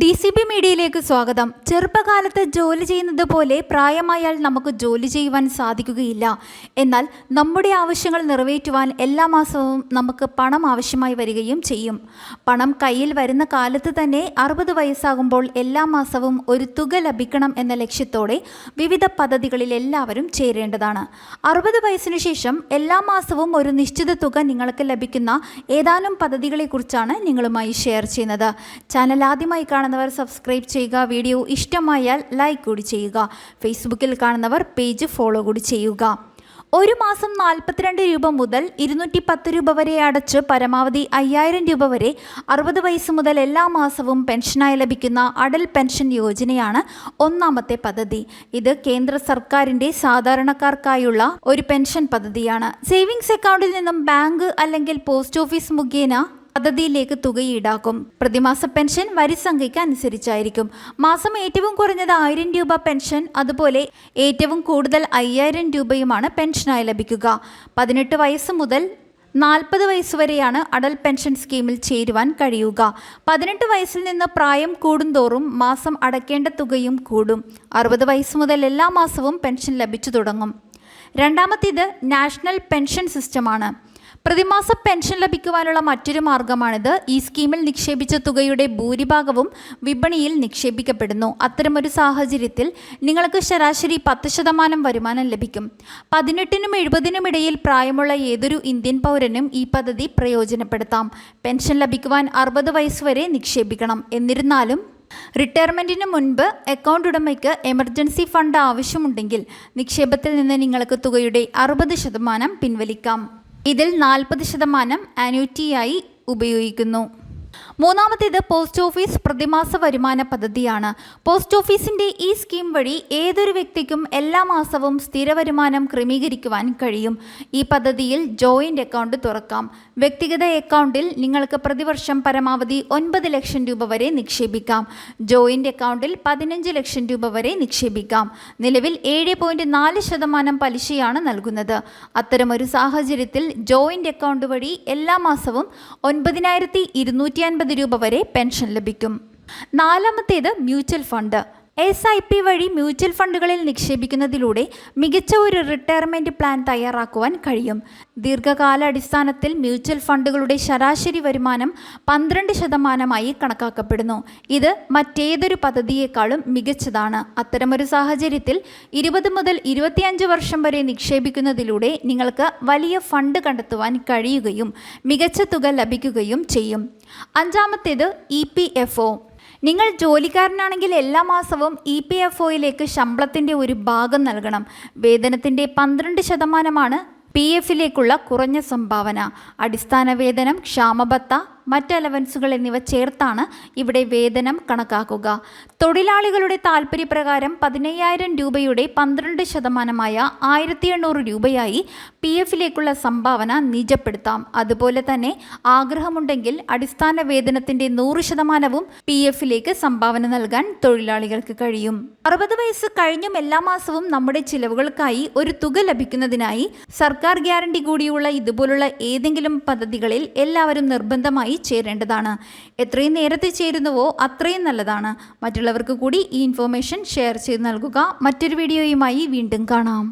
D C B മീഡിയയിലേക്ക് സ്വാഗതം. ചെറുപ്പകാലത്ത് ജോലി ചെയ്യുന്നത് പോലെ പ്രായമായാൽ നമുക്ക് ജോലി ചെയ്യുവാൻ സാധിക്കുകയില്ല. എന്നാൽ നമ്മുടെ ആവശ്യങ്ങൾ നിറവേറ്റുവാൻ എല്ലാ മാസവും നമുക്ക് പണം ആവശ്യമായി വരികയും ചെയ്യും. പണം കയ്യിൽ വരുന്ന കാലത്ത് തന്നെ അറുപത് വയസ്സാകുമ്പോൾ എല്ലാ മാസവും ഒരു തുക ലഭിക്കണം എന്ന ലക്ഷ്യത്തോടെ വിവിധ പദ്ധതികളിൽ എല്ലാവരും ചേരേണ്ടതാണ്. അറുപത് വയസ്സിനു ശേഷം എല്ലാ മാസവും ഒരു നിശ്ചിത തുക നിങ്ങൾക്ക് ലഭിക്കുന്ന ഏതാനും പദ്ധതികളെക്കുറിച്ചാണ് നിങ്ങളുമായി ഷെയർ ചെയ്യുന്നത്. ചാനൽ ആദ്യമായി കാണുന്നവർ സബ്സ്ക്രൈബ് ചെയ്യുക വീഡിയോ ഇഷ്ടമായാൽ ലൈക്ക് കൂടി ചെയ്യുക. ഫേസ്ബുക്കിൽ കാണുന്നവർ പേജ് ഫോളോ കൂടി ചെയ്യുക. ഒരു മാസം നാൽപ്പത്തിരണ്ട് രൂപ മുതൽ ഇരുന്നൂറ്റി പത്ത് രൂപ വരെ അടച്ച് പരമാവധി അയ്യായിരം രൂപ വരെ അറുപത് വയസ്സ് മുതൽ എല്ലാ മാസവും പെൻഷനായി ലഭിക്കുന്ന അടൽ പെൻഷൻ യോജനയാണ് ഒന്നാമത്തെ പദ്ധതി. ഇത് കേന്ദ്ര സർക്കാരിന്റെ സാധാരണക്കാർക്കായുള്ള ഒരു പെൻഷൻ പദ്ധതിയാണ്. സേവിങ്സ് അക്കൗണ്ടിൽ നിന്നും ബാങ്ക് അല്ലെങ്കിൽ പോസ്റ്റ് ഓഫീസ് മുഖേന പദ്ധതിയിലേക്ക് തുക ഈടാക്കും പ്രതിമാസ പെൻഷൻ വരിസംഖ്യയ്ക്ക് അനുസരിച്ചായിരിക്കും. മാസം ഏറ്റവും കുറഞ്ഞത് ആയിരം രൂപ പെൻഷൻ അതുപോലെ ഏറ്റവും കൂടുതൽ അയ്യായിരം രൂപയുമാണ് പെൻഷനായി ലഭിക്കുക. പതിനെട്ട് വയസ്സ് മുതൽ നാൽപ്പത് വയസ്സ് വരെയാണ് അടൽ പെൻഷൻ സ്കീമിൽ ചേരുവാൻ കഴിയുക. പതിനെട്ട് വയസ്സിൽ നിന്ന് പ്രായം കൂടുന്തോറും മാസം അടയ്ക്കേണ്ട തുകയും കൂടും. അറുപത് വയസ്സ് മുതൽ എല്ലാ മാസവും പെൻഷൻ ലഭിച്ചു തുടങ്ങും. രണ്ടാമത്തേത് നാഷണൽ പെൻഷൻ സിസ്റ്റമാണ്. പ്രതിമാസ പെൻഷൻ ലഭിക്കുവാനുള്ള മറ്റൊരു മാർഗമാണിത്. ഈ സ്കീമിൽ നിക്ഷേപിച്ച തുകയുടെ ഭൂരിഭാഗവും വിപണിയിൽ നിക്ഷേപിക്കപ്പെടുന്നു. അത്തരമൊരു സാഹചര്യത്തിൽ നിങ്ങൾക്ക് ശരാശരി പത്ത് ശതമാനം വരുമാനം ലഭിക്കും. പതിനെട്ടിനും എഴുപതിനും ഇടയിൽ പ്രായമുള്ള ഏതൊരു ഇന്ത്യൻ പൗരനും ഈ പദ്ധതി പ്രയോജനപ്പെടുത്താം. പെൻഷൻ ലഭിക്കുവാൻ അറുപത് വയസ്സ് വരെ നിക്ഷേപിക്കണം. എന്നിരുന്നാലും റിട്ടയർമെന്റിന് മുൻപ് അക്കൗണ്ട് ഉടമയ്ക്ക് എമർജൻസി ഫണ്ട് ആവശ്യമുണ്ടെങ്കിൽ നിക്ഷേപത്തിൽ നിന്ന് നിങ്ങൾക്ക് തുകയുടെ അറുപത് ശതമാനം പിൻവലിക്കാം. ഇതിൽ നാൽപ്പത് ശതമാനം ആനുറ്റിയായി ഉപയോഗിക്കുന്നു. മൂന്നാമത്തേത് പോസ്റ്റ് ഓഫീസ് പ്രതിമാസ വരുമാന പദ്ധതിയാണ്. പോസ്റ്റ് ഓഫീസിന്റെ ഈ സ്കീം വഴി ഏതൊരു വ്യക്തിക്കും എല്ലാ മാസവും സ്ഥിര വരുമാനം ക്രമീകരിക്കുവാൻ കഴിയും. ഈ പദ്ധതിയിൽ ജോയിന്റ് അക്കൗണ്ട് തുറക്കാം. വ്യക്തിഗത അക്കൗണ്ടിൽ നിങ്ങൾക്ക് പ്രതിവർഷം പരമാവധി ഒൻപത് ലക്ഷം രൂപ വരെ നിക്ഷേപിക്കാം. ജോയിന്റ് അക്കൗണ്ടിൽ പതിനഞ്ച് ലക്ഷം രൂപ വരെ നിക്ഷേപിക്കാം. നിലവിൽ ഏഴ് പോയിന്റ് നാല് ശതമാനം പലിശയാണ് നൽകുന്നത്. അത്തരമൊരു സാഹചര്യത്തിൽ ജോയിന്റ് അക്കൗണ്ട് വഴി എല്ലാ മാസവും ഒൻപതിനായിരത്തി ഇരുന്നൂറ്റി രൂപ വരെ പെൻഷൻ ലഭിക്കും. നാലാമത്തേത് mutual fund. S I P വഴി മ്യൂച്വൽ ഫണ്ടുകളിൽ നിക്ഷേപിക്കുന്നതിലൂടെ മികച്ച ഒരു റിട്ടയർമെന്റ് പ്ലാൻ തയ്യാറാക്കുവാൻ കഴിയും. ദീർഘകാലാടിസ്ഥാനത്തിൽ മ്യൂച്വൽ ഫണ്ടുകളുടെ ശരാശരി വരുമാനം പന്ത്രണ്ട് ശതമാനമായി കണക്കാക്കപ്പെടുന്നു. ഇത് മറ്റേതൊരു പദ്ധതിയേക്കാളും മികച്ചതാണ്. അത്തരമൊരു സാഹചര്യത്തിൽ ഇരുപത് മുതൽ ഇരുപത്തിയഞ്ച് വർഷം വരെ നിക്ഷേപിക്കുന്നതിലൂടെ നിങ്ങൾക്ക് വലിയ ഫണ്ട് കണ്ടെത്തുവാൻ കഴിയുകയും മികച്ച തുക ലഭിക്കുകയും ചെയ്യും. അഞ്ചാമത്തേത് ഇ പി എഫ് ഒ. നിങ്ങൾ ജോലിക്കാരനാണെങ്കിൽ എല്ലാ മാസവും ഇ പി എഫ് ഒയിലേക്ക് ശമ്പളത്തിന്റെ ഒരു ഭാഗം നൽകണം. വേതനത്തിന്റെ പന്ത്രണ്ട് ശതമാനമാണ് പി എഫിലേക്കുള്ള കുറഞ്ഞ സംഭാവന. അടിസ്ഥാന വേതനം ക്ഷാമബത്ത മറ്റ് അലവൻസുകൾ എന്നിവ ചേർത്താണ് ഇവിടെ വേതനം കണക്കാക്കുക. തൊഴിലാളികളുടെ താൽപ്പര്യപ്രകാരം പതിനയ്യായിരം രൂപയുടെ പന്ത്രണ്ട് ശതമാനമായ ആയിരത്തി എണ്ണൂറ് രൂപയായി പി എഫിലേക്കുള്ള സംഭാവന നിജപ്പെടുത്താം. അതുപോലെ തന്നെ ആഗ്രഹമുണ്ടെങ്കിൽ അടിസ്ഥാന വേതനത്തിന്റെ നൂറ് ശതമാനവും പി എഫിലേക്ക് സംഭാവന നൽകാൻ തൊഴിലാളികൾക്ക് കഴിയും. അറുപത് വയസ്സ് കഴിഞ്ഞും എല്ലാ മാസവും നമ്മുടെ ചിലവുകൾക്കായി ഒരു തുക ലഭിക്കുന്നതിനായി സർക്കാർ ഗ്യാരണ്ടി കൂടിയുള്ള ഇതുപോലുള്ള ഏതെങ്കിലും പദ്ധതികളിൽ എല്ലാവരും നിർബന്ധമായി ചേരേണ്ടതാണ്. എത്രയും നേരത്തെ ചേരുന്നുവോ അത്രയും നല്ലതാണ്. മറ്റുള്ളവർക്ക് കൂടി ഈ ഇൻഫോർമേഷൻ ഷെയർ ചെയ്ത് നൽകുക. മറ്റൊരു വീഡിയോയുമായി വീണ്ടും കാണാം.